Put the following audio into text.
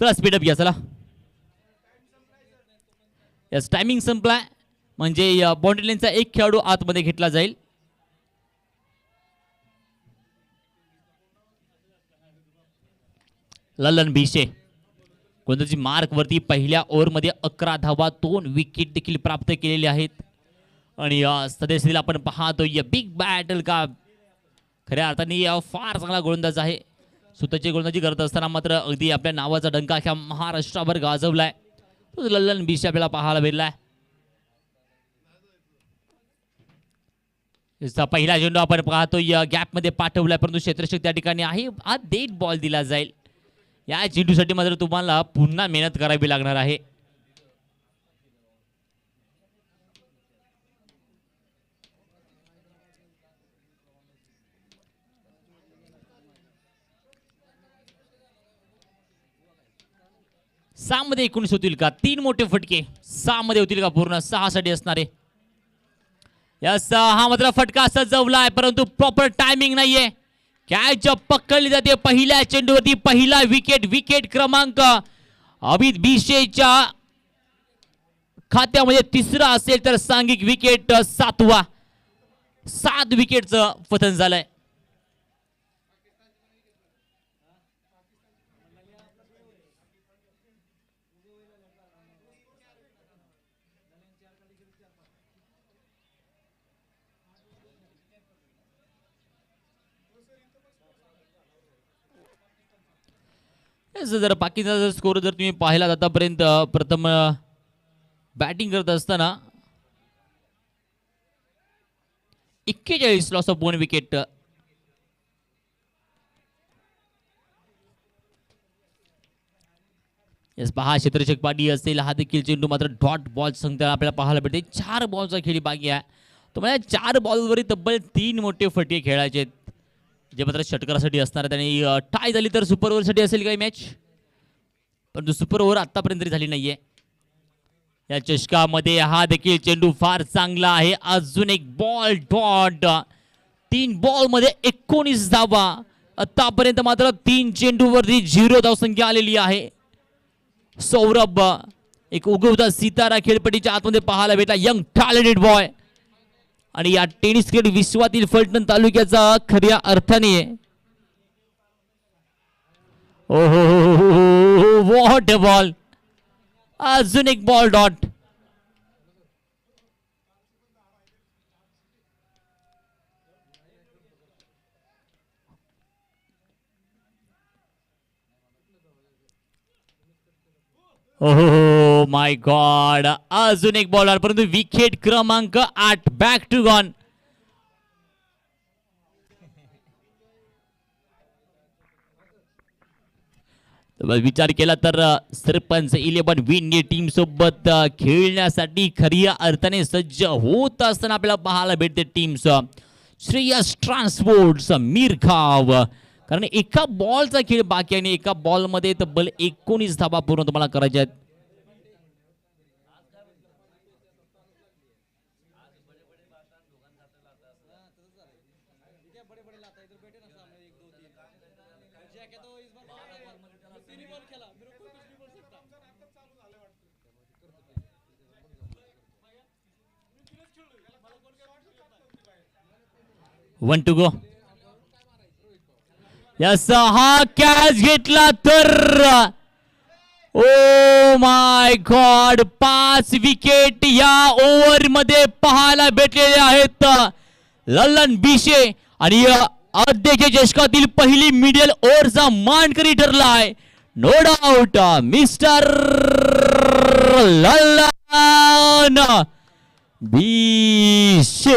चला स्पीडअप घ्या चला. यस टायमिंग संपलाय. म्हणजे बाउंड्री लाईनचा एक खेळाडू आतमध्ये घेतला जाईल. ललन भिशे कोणत्याची मार्क वरती पहिल्या ओव्हरमध्ये अकरा धावा दोन विकेट देखील प्राप्त केलेले आहेत. आणि अ, आपण पाहतो या बिग बॅटल का. खऱ्या अर्थाने फार चांगला गोलंदाज आहे. स्वतःची गोलंदाजी करत असताना मात्र अगदी आपल्या नावाचा डंका अख्या महाराष्ट्राभर गाजवलाय. तो लल्लन भिशे आपल्याला पाहायला भेटलाय. पहिला झेंडू आपण पाहतोय गॅपमध्ये पाठवलाय परंतु क्षेत्रशक त्या ठिकाणी आहे. हा डेट बॉल दिला जाईल. या झेंडूसाठी मात्र तुम्हाला पुन्हा मेहनत करावी लागणार आहे. सहा मध्ये एकोणीस होतील का? तीन मोठे फटके. सहा मध्ये होतील का पूर्ण? सहा साठी असणारे. या सहा मात्र फटका असा जवला आहे परंतु प्रॉपर टायमिंग नाहीये. कॅच पकडली जाते पहिल्या चेंडूवरती. पहिला विकेट विकेट क्रमांक अमित भिशेच्या खात्यामध्ये तिसरा असेल तर सांघिक विकेट सातवा. सात विकेटचं पतन झालंय. जर बाकीचा जर स्कोर जर तुम्ही पाहिला आतापर्यंत प्रथम बॅटिंग करत असताना एक्केचाळीस loss of one wicket yes पहा क्षेत्रशक पाटी असेल हा देखील चेंडू मात्र डॉट बॉल संख्या आपल्याला पाहायला भेटते. चार बॉलचा खेळी बाकी आहे. तो चार बॉलवरही तब्बल तीन मोठे फटके खेळायचे आहेत. जे मात्र षटकारासाठी असणार आहेत आणि टाय झाली तर सुपर ओव्हरसाठी असेल काही मॅच परंतु सुपर ओव्हर आत्तापर्यंत तरी झाली नाहीये. या चषकामध्ये हा देखील चेंडू फार चांगला आहे. अजून एक बॉल डॉट तीन बॉलमध्ये एकोणीस धावा. आतापर्यंत मात्र तीन चेंडूवरती झिरो धावसंख्या आलेली आहे. सौरभ एक उगवता सितारा खेळपट्टीच्या आतमध्ये पाहायला भेटला. यंग टॅलेंटेड बॉय आणि या टेनिस खेळ विश्वातील फलटण तालुक्याचा खऱ्या अर्थाने ओहो हो, हो, हो, वॉट बॉल अजून एक बॉल डॉट ओहो माय गॉड अजून एक बॉलर परंतु विकेट क्रमांक आठ बॅक टू गॉन विचार केला तर सरपंच इलेव्हन विन टीम सोबत खेळण्यासाठी खऱ्या अर्थाने सज्ज होत असताना आपल्याला पाहायला भेटते टीम्स श्रेयस ट्रान्सपोर्ट मिरखाव. कारण एका बॉलचा खेळ बाकी आणि एका बॉलमध्ये तब्बल एकोणीस धाबा पूर्ण तुम्हाला करायच्या आहेत. वन टू गो या हा कॅच घेतला तर. ओ माय गॉड पाच विकेट या ओव्हरमध्ये पाहायला भेटलेले आहेत. ललन बिशे आणि अध्यक्ष चषकातील पहिली मिडल ओव्हरचा मानकरी ठरलाय no doubt mister Lalan Bysshe.